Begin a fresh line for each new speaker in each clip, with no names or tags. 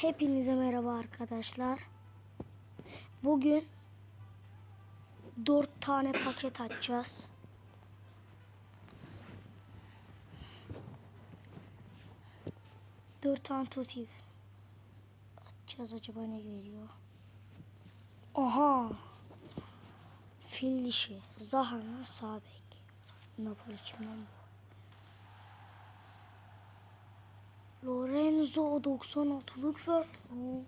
Hepinize merhaba arkadaşlar. Bugün 4 tane paket açacağız. Dört tane tutif. Açacağız acaba ne veriyor? Aha. Fil dişi. Zahana Sabek. Napoli kimden bu? Lorenzo 96'lık verdi.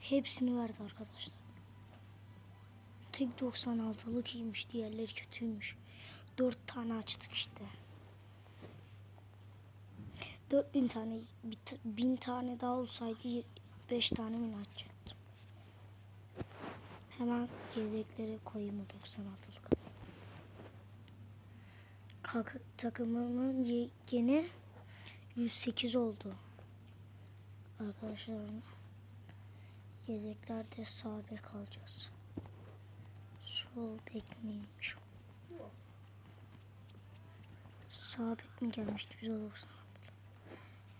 Hepsini verdi arkadaşlar. Tek 96'lık iyiymiş. Diğerleri kötüymüş. 4 tane açtık işte. 4000 tane, 1000 tane daha olsaydı 5 tane mi açacaktım? Hemen yedeklere koyayım o 96'lık. Kalk, takımımın ye- gene 108 oldu. Arkadaşlar yedeklerde sağ bek alacağız. Sol bek miymiş? Sağ bek mi gelmişti biz o 96'lık?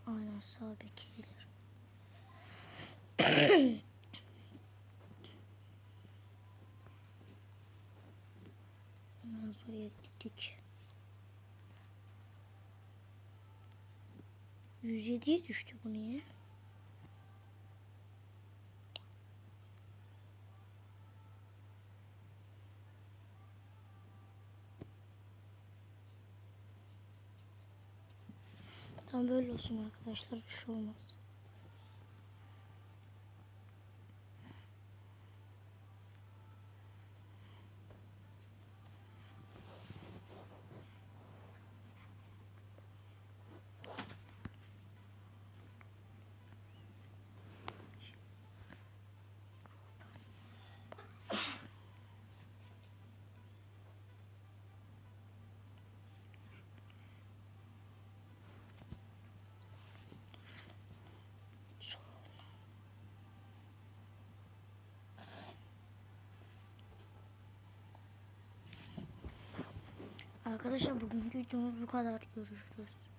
Aynen sağ bek gelir. Nazo'ya gittik. 107'ye düştü bu niye? Tam böyle olsun arkadaşlar bir şey olmaz. Arkadaşlar bugünkü videomuz bu kadar. Görüşürüz.